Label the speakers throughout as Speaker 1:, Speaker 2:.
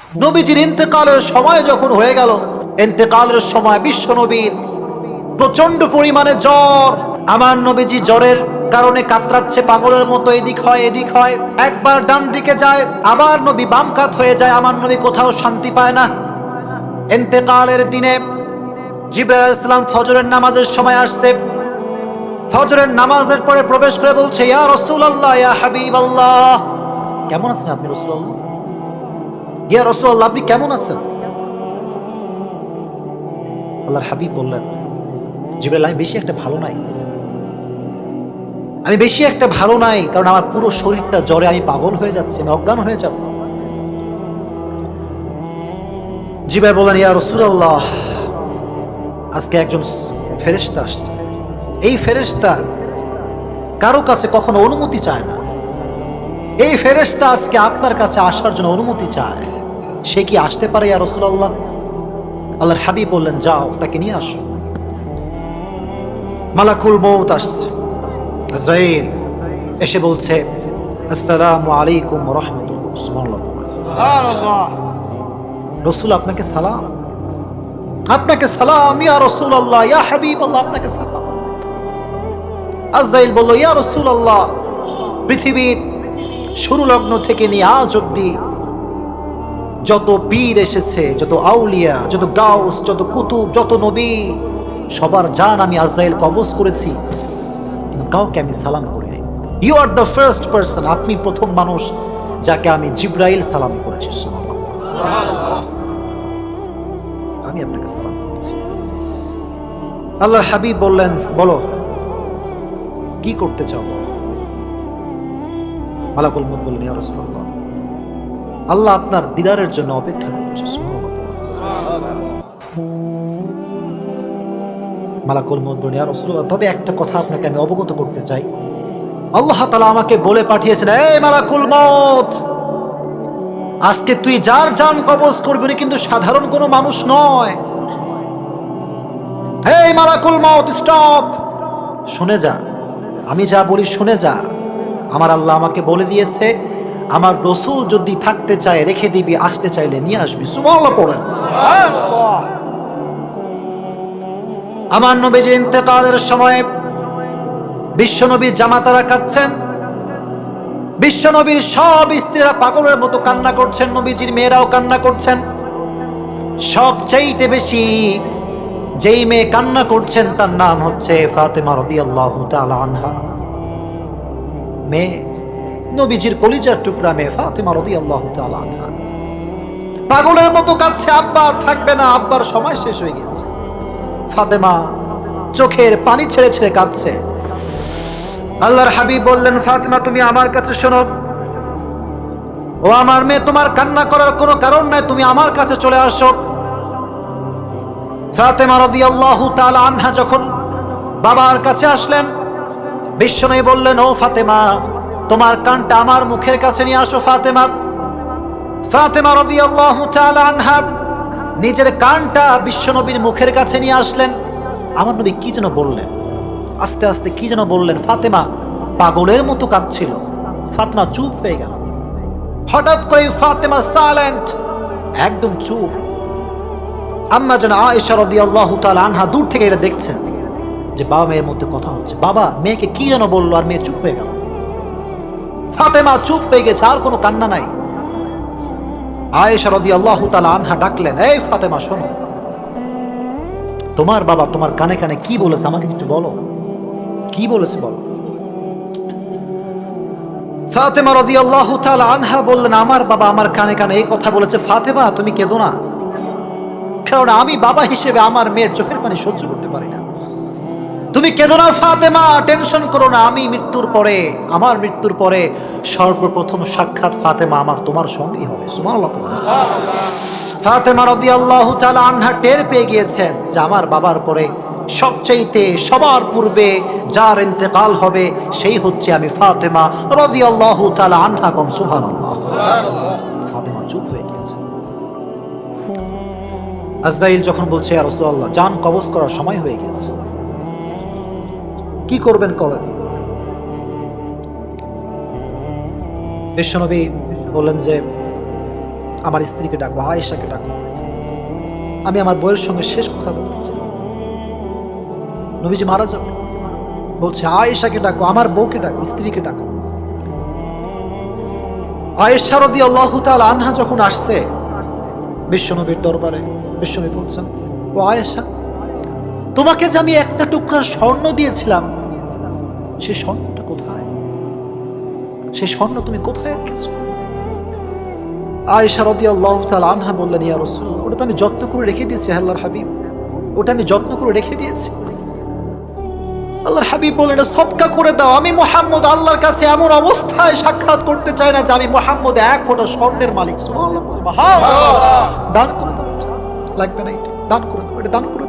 Speaker 1: নবীজির ইন্তেকালের সময় যখন হয়ে গেল, ইন্তেকালের সময় বিশ্ব নবীর প্রচণ্ড পরিমাণে জ্বর। আমার নবীজি জ্বরের কারণে কাতরাচ্ছে, পাগলের মতো এদিক হয় এদিক হয়, একবার ডান দিকে যায়, আবার নবী বাম কাত হয়ে যায়, আমার নবী কোথাও শান্তি পায় না। ইন্তেকালের দিনে জিব্রাইল ইসলাম ফজরের নামাজের সময় আসছে। ফজরের নামাজের পরে প্রবেশ করে বলছে, ইয়া রাসূলুল্লাহ, ইয়া হাবিবাল্লাহ। কেমন আছেন আপনি রাসূলুল্লাহ? ইয়া রাসূলুল্লাহ, আপনি কেমন আছেন? আল্লাহর হাবিব বললেন, জিব্রাইল আমি বেশি একটা ভালো নাই। আমি বেশি একটা ভালো নাই, কারণ আমার পুরো শরীরটা জ্বরে আমি পাগল হয়ে যাচ্ছে, আমি অজ্ঞান হয়ে যাব। জিবাই বললেন, ইয়া রাসূলুল্লাহ, আজকে একজন ফেরেশতা আসছে। এই ফেরেশতা কারও কাছে কখনো অনুমতি চায় না। এই ফেরেশতা আজকে আপনার কাছে আসার জন্য অনুমতি চায়। সে কি আসতে পারে ইয়া রাসূলুল্লাহ? আল্লাহর হাবিব বললেন, যাও, তাকে নিয়ে আসো। মালাকুল মৌত আসছে। ইসরাইল এসে বলছে, আসসালামু আলাইকুম রহমতুল্লাহ। রসুল, আপনাকে সালাম? আপনাকে সালাম, ইয়া রসুল আল্লাহ ইয়া হাবিব আল্লাহ আপনাকে সালাম। আজরাইল বলল, ইয়া রসুল আল্লাহ পৃথিবীর শুরু লগ্ন থেকে নিয়ে আজ অব্দি যত পীর এসেছে, যত আউলিয়া, যত গাউস, যত কুতুব, যত নবী, সবার জান আমি আজরাইল কবজ করেছি। কাউকে আমি সালাম করি নাই। You are the first person আপনি প্রথম মানুষ যাকে আমি জিব্রাইল সালাম করেছি। আমি আপনাকে সালাম করেছি। আল্লাহর হাবিব বললেন, বলো, কি করতে চাও? মালাকুল মুত বললেন, ইয়া রাসূলুল্লাহ। আল্লাহ আপনার দিদারের জন্য অপেক্ষা করছে। মালাকুল ইয়া রাসূলুল্লাহ, তবে একটা কথা আপনাকে আমি অবগত করতে চাই। আল্লাহ তাআলা আমাকে বলে পাঠিয়েছেন, এই মালাকুল মত আজকে তুই যার জান কবজ করবি, উনি কিন্তু সাধারণ কোনো মানুষ নয়। হেই মালাকুল মত স্টপ! শুনে যা, আমি যা বলি শুনে যা। আমার আল্লাহ আমাকে বলে দিয়েছে আমার রসুল যদি থাকতে চায়, রেখে দিবি, আসতে চাইলে নিয়ে আসবি। সুবহানাল্লাহ পড়েন। আমার নবীজি ইন্তেকালের সময় বিশ্বনবীর জামাতারা কাচ্ছেন বিশ্বনবীর সব স্ত্রীরা পাগলের মতো কান্না করছেন, নবীজির মেয়েরাও কান্না করছেন। সবচাইতে বেশি যেই মেয়ে কান্না করছেন, তার নাম হচ্ছে ফাতেমা রাদিয়াল্লাহু তাআলা আনহা। মেয়ে নবীজির কলিজার টুকরা মেয়ে ফাতেমা তাআলা আনহা। পাগলের মতো কাঁদছে, আব্বা আর থাকবে না, আব্বার সময় শেষ হয়ে গেছে ফাতেমা চোখের পানি ছেড়ে ছেড়ে কাঁদছে। আল্লাহর হাবিব বললেন, ফাতেমা, তুমি আমার কাছে শোনো। ও আমার মেয়ে, তোমার কান্না করার কোনো কারণ নাই, তুমি আমার কাছে চলে আসো। ফাতেমা রাদিয়াল্লাহু তাআলা আনহা যখন বাবার কাছে আসলেন বিশ্বনবী বললেন, ও ফাতেমা তোমার কানটা আমার মুখের কাছে নিয়ে আসো, ফাতেমা। ফাতেমা রাদিয়াল্লাহু তাআলা আনহা নিজের কানটা বিশ্বনবীর মুখের কাছে নিয়ে আসলেন। আমার নবী কি যেন বললেন? আস্তে আস্তে কি যেন বললেন? ফাতেমা পাগলের মতো কাঁদছিল। ফাতেমা চুপ হয়ে গেল। হঠাৎ করে ফাতেমা সাইলেন্ট একদম চুপ। আম্মা যেন আয়েশা রাদিয়াল্লাহু তাআলা আনহা দূর থেকে এটা দেখছেন যে বাবা মেয়ের মধ্যে কথা হচ্ছে। বাবা, মেয়েকে কি যেন বলল আর মেয়ে চুপ হয়ে গেল। ফাতেমা চুপ হয়ে গেছে, আর কোনো কান্না নাই। আয়েশা রাদিয়াল্লাহু তাআলা আনহা ডাকলেন, এই ফাতেমা, শোনো। তোমার বাবা তোমার কানে কানে কি বলেছে? আমাকে কিছু বলো। কি বলেছে বলো? ফাতেমা রাদিয়াল্লাহু তাআলা আনহা বললেন, আমার বাবা আমার কানে কানে এই কথা বলেছে, ফাতেমা, তুমি কেঁদো না। কারণ আমি বাবা হিসেবে আমার মেয়ের চোখের পানি সহ্য করতে পারি না। তুমি কেঁদো না ফাতেমা? টেনশন করো না, আমি মৃত্যুর পরে, আমার মৃত্যুর পরে সর্বপ্রথম সাক্ষাৎ ফাতেমা আমার, তোমার সঙ্গেই হবে। ফাতেমা রাদিয়াল্লাহু তাআলা আনহা টের পেয়ে গিয়েছেন যে আমার বাবার পরে সবচাইতে সবার পূর্বে যার ইন্তেকাল হবে, সেই হচ্ছে আমি ফাতেমা রাদিয়াল্লাহু তাআলা আনহা কম। সুবহানাল্লাহ। ফাতেমা চুপ হয়ে গিয়েছে। আজরাইল যখন বলছে আর রাসূলুল্লাহ জান কবজ করার সময় হয়ে গেছে কি করবেন করেন? বিশ্বনবী বললেন যে, আমার স্ত্রীকে ডাকো, আয়েশাকে ডাকো। আমি আমার বইয়ের সঙ্গে শেষ কথা বলতে চাই। নবীজি মারা যাবে বলছে, আয়েশাকে ডাকো, আমার বউকে ডাকো, স্ত্রীকে ডাকো। আয়েশা রদি আল্লাহ আনহা যখন আসছে, বিশ্বনবীর দরবারে, বিশ্বনবী বলছেন, ও আয়েশা তোমাকে যে আমি একটা টুকরা স্বর্ণ দিয়েছিলাম, সে স্বর্ণটা কোথায়? সে স্বর্ণ তুমি কোথায় রেখেছো? আয়েশা রদি আল্লাহ আনহা বললেন, ইয়া রসুল ওটা তো আমি যত্ন করে রেখে দিয়েছি হাবিব। ওটা আমি যত্ন করে রেখে দিয়েছি। আল্লাহর হাবিব সৎকা করে দাও। আমি মোহাম্মদ আল্লাহর কাছে এমন অবস্থায় সাক্ষাৎ করতে চাই না যে আমি মোহাম্মদ এক ফোঁটা স্বর্ণের মালিক। দান করে দাও লাগবে না এটা। দান করে দাও, এটা দান করে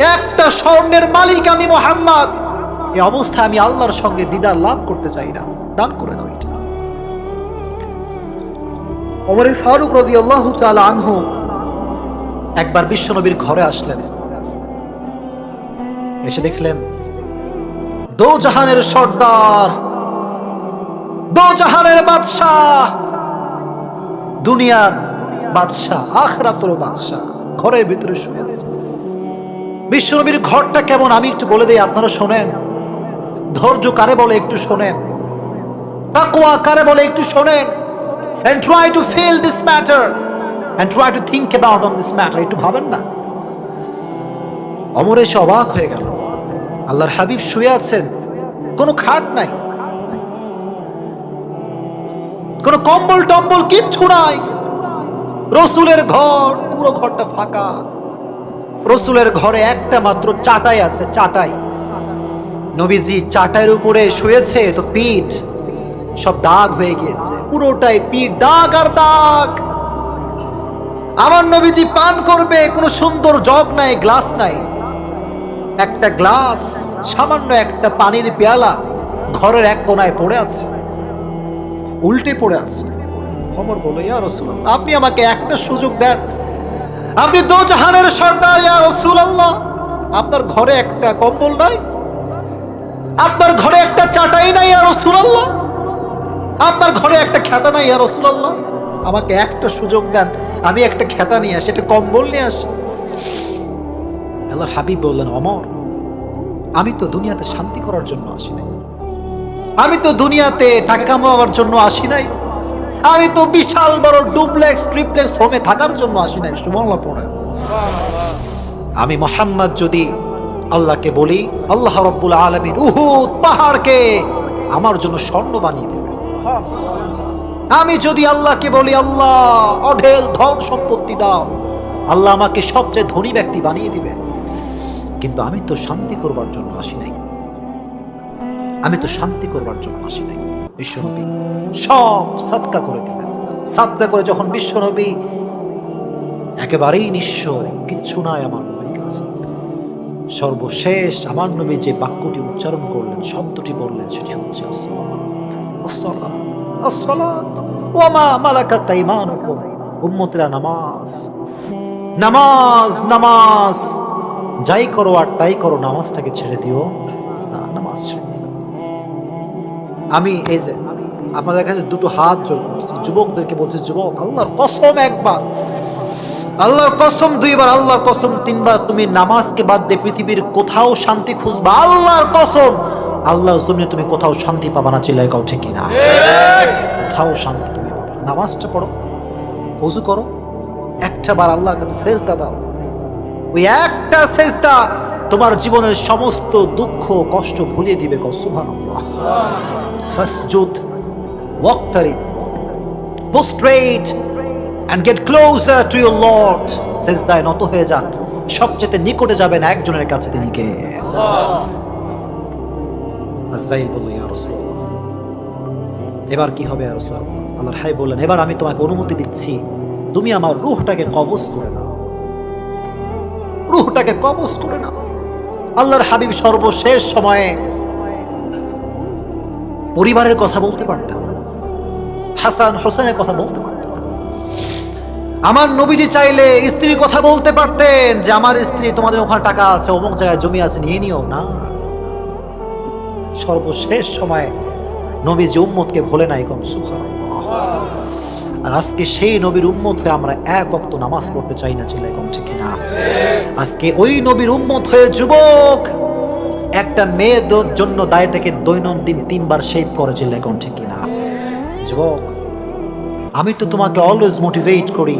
Speaker 1: একটা স্বর্ণের মালিক আমি মোহাম্মদ। এই অবস্থায় আমি আল্লাহর সঙ্গে দিদার লাভ করতে চাই না। দান করে দাও এটা। ওমর ফারুক রদি আল্লাহ আনহু একবার বিশ্বনবীর ঘরে আসলেন। এসে দেখলেন, দো জাহানের সর্দার, দো জাহানের বাদশাহ, দুনিয়ার বাদশাহ, আখরাতর বাদশাহ, ঘরের ভিতরে শুয়ে আছে। বিশ্বনবীর ঘরটা কেমন? আমি একটু বলে দিই, আপনারা শোনেন। ধৈর্য কারে বলে একটু শোনেন? তাকওয়া কারে বলে একটু শোনেন? And try to feel this matter. And try to think about on this matter. একটু ভাবেন না। অমর অবাক হয়ে গেল। আল্লাহর হাবিব শুয়ে আছেন। কোনো খাট নাই। কোনো কম্বল টম্বল কিচ্ছু নাই। রসুলের ঘর, পুরো ঘরটা ফাঁকা। রসুলের ঘরে একটা মাত্র চাটাই আছে, চাটাই। নবীজি চাটাইয়ের উপরে শুয়েছে, তো পিঠ সব দাগ হয়ে গিয়েছে, পুরোটাই পিঠ দাগ আর দাগ। আমার নবীজি পান করবে, কোনো সুন্দর জগ নাই, গ্লাস নাই। একটা গ্লাস, সামান্য একটা পানির পেয়ালা ঘরের এক কোনায় পড়ে আছে, উল্টে পড়ে আছে। আপনি আমাকে একটা সুযোগ দেন আপনি দো জাহানের সর্দার, ইয়া রসুল আল্লাহ আপনার ঘরে একটা কম্বল নাই? আপনার ঘরে একটা চাটাই নাই, ইয়া রসুল আপনার ঘরে একটা খেতা নাই, ইয়া রসুল আমাকে একটা সুযোগ দেন, আমি একটা খেতা নিয়ে আসি, একটা কম্বল নিয়ে আসি। আল্লাহর হাবিব বললেন, অমর, আমি তো দুনিয়াতে শান্তি করার জন্য আসি নাই। আমি তো দুনিয়াতে টাকা কামাবার জন্য আসি নাই। আমি তো বিশাল বড় ডুপ্লেক্স, ট্রিপ্লেক্স হোমে থাকার জন্য আসি নাই পড়ে। আমি মোহাম্মদ যদি আল্লাহকে বলি, আল্লাহ রব্বুল আলমিন উহুদ পাহাড়কে আমার জন্য স্বর্ণ বানিয়ে দেবে আমি যদি আল্লাহকে বলি, আল্লাহ, অঢেল ধন সম্পত্তি দাও, আল্লাহ আমাকে সবচেয়ে ধনী ব্যক্তি বানিয়ে দিবে। কিন্তু আমি তো শান্তি করবার জন্য আসি নাই। আমি তো শান্তি করবার জন্য আসি নাই। বিশ্বনবী। সব সাতকা করে দিলেন। সাতকা করে যখন বিশ্বনবী একেবারেই নিঃস্ব, কিচ্ছু নাই আমার নবীর কাছে। সর্বশেষ আমার নবী যে বাক্যটি উচ্চারণ করলেন, শব্দটি বললেন, সেটি হচ্ছে নামাজ। নামাজ নামাজ। যাই করো আর তাই করো, নামাজটাকে ছেড়ে দিও। আমি এই যে আপনাদের কাছে দুটো হাত জোর করছি। যুবকদেরকে বলছি, যুবক, আল্লাহর কসম একবার, আল্লাহর কসম দুইবার, আল্লাহর কসম তিনবার তুমি নামাজকে বাদ দিয়ে পৃথিবীর কোথাও শান্তি খুঁজবা। আল্লাহর কসম, আল্লাহর জমিনে তুমি কোথাও শান্তি পাবা না চিল্লাই কাউ ঠিকই না। কোথাও শান্তি তুমি পাবে নামাজটা পড়ো, অজু করো, একটা বার আল্লাহর কাছে সেজদা দাও। ওই একটা সেজদা তোমার জীবনের সমস্ত দুঃখ, কষ্ট ভুলিয়ে দিবে কো সুবহানাল্লাহ। ফাসজুদ ওয়াক্তারিব prostrate and get closer to your Lord সেজদায় নত হয়ে যান। সবচেয়ে নিকটে যাবেন একজনের কাছে তিনি কে? আজরাইল বলল এবার কি হবে, ইয়া রাসূলুল্লাহ? হাই বললেন, এবার আমি তোমাকে অনুমতি দিচ্ছি। তুমি আমার রুহটাকে কবজ করে নাও। রূহটাকে কবজ করে নাও। আল্লাহর হাবিব সর্বশেষ সময়ে পরিবারের কথা বলতে পারতেন। হাসান হোসেনের কথা বলতে পারতেন। আমার নবীজি চাইলে স্ত্রীর কথা বলতে পারতেন যে, আমার স্ত্রী, তোমাদের ওখানে টাকা আছে, অমুক জায়গায় জমি আছে, নিয়ে নিও। না। সর্বশেষ সময়ে নবীজি উম্মতকে ভোলে নাই কম, সুবহানাল্লাহ। আর আজকে সেই নবীর উম্মত হয়ে আমরা এক অক্ত নামাজ পড়তে চাই না ছেলে কম ঠিক না আজকে ওই নবীর উম্মত হয়ে যুবক, একটা মেয়েদের জন্য দায়টাকে দৈনন্দিন তিনবার শেভ করে এখন ঠিক না যুবক, আমি তো তোমাকে অলওয়েজ মোটিভেট করি।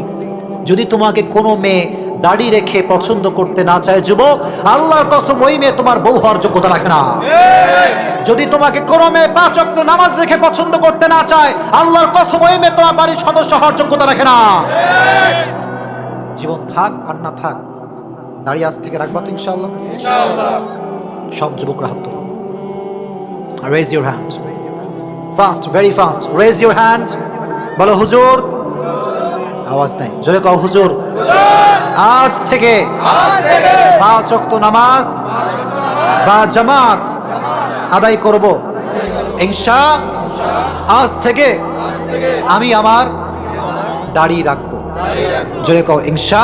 Speaker 1: যদি তোমাকে কোনো মেয়ে দাড়ি রেখে পছন্দ করতে না চায় যুবক আল্লাহর কসম ওই মেয়ে তোমার বউ হওয়ার যোগ্যতা রাখে না। যদি তোমাকে কোনো মেয়ে পাঁচ অক্ত নামাজ দেখে পছন্দ করতে না চায় আল্লাহর কসম ওই মেয়ে তোমার বাড়ির সদস্য হওয়ার যোগ্যতা রাখে না। জীবন থাক আর না থাক দাড়ি আজ থেকে রাখবা তো ইনশাআল্লাহ। সব যুবকরা হাত তোলো। Raise your hand fast very fast raise your hand বলো হুজুর আওয়াজ নাই। জোরে কও, হুজুর। আজ থেকে পাঁচ ওয়াক্ত নামাজ বা জামাত আদায় করব। ইনশা, আজ থেকে আমি আমার দাড়ি রাখব। জোরে কও, ইনশা